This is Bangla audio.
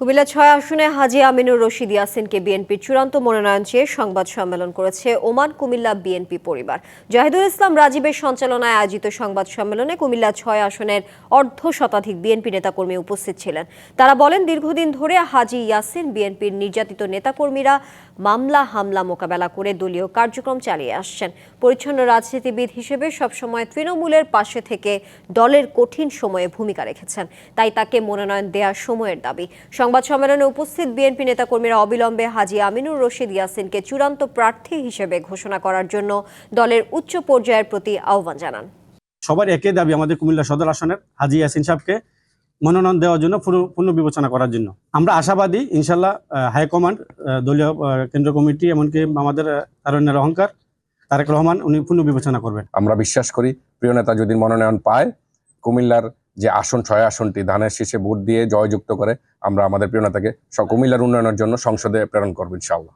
কুমিল্লা ছয় আসনে হাজি আমিনুর রশিদ ইয়াসিনকে বিএনপির চূড়ান্ত মনোনয়ন চেয়ে সংবাদ সম্মেলন করেছে ওমান কুমিল্লা বিএনপি পরিবার। জাহিদুল ইসলাম রাজীবের সঞ্চালনায় আয়োজিত সংবাদ সম্মেলনে কুমিল্লা ছয় আসনের অর্ধ শতাধিক বিএনপি নেতাকর্মী উপস্থিত ছিলেন। তারা বলেন, দীর্ঘদিন ধরে হাজি ইয়াসিন বিএনপির নির্যাতিত নেতাকর্মীরা মামলা হামলা মোকাবেলা করে দলীয় কার্যক্রম চালিয়ে আসছেন। পরিচ্ছন্ন রাজনীতিবিদ হিসেবে সবসময় তৃণমূলের পাশে থেকে দলের কঠিন সময়ে ভূমিকা রেখেছেন। তাই তাকে মনোনয়ন দেওয়ার সময়ের দাবি। সংবাদ সম্মেলনে উপস্থিত বিএনপি নেতাকর্মীরা অবিলম্বে হাজি আমিনুর রশিদ ইয়াসিনকে চূড়ান্ত প্রার্থী হিসেবে ঘোষণা করার জন্য দলের উচ্চ পর্যায়ের প্রতি আহ্বান জানান। সবার একই দাবি আমাদের কুমিল্লা সদর আসনের হাজি ইয়াসিন সাহেবকে মনোনয়ন দেওয়ার জন্য পুনঃ বিবেচনা করার জন্য। আমরা আশাবাদী ইনশাল্লাহ হাইকমান্ড আহ, দলীয় আহ, কেন্দ্র কমিটি এমনকি আমাদের আহ, তারুণ্যের অহংকার তারেক রহমান উনি পুনঃ বিবেচনা করবেন। আমরা বিশ্বাস করি প্রিয় নেতা যদি মনোনয়ন পায় কুমিল্লার যে আসন, ছয় আসনটি ধানের শীষে ভোট দিয়ে জয়যুক্ত করে আমরা আমাদের প্রিয় নেতাকে কুমিল্লার উন্নয়নের জন্য সংসদে প্রেরণ করব ইনশাআল্লাহ।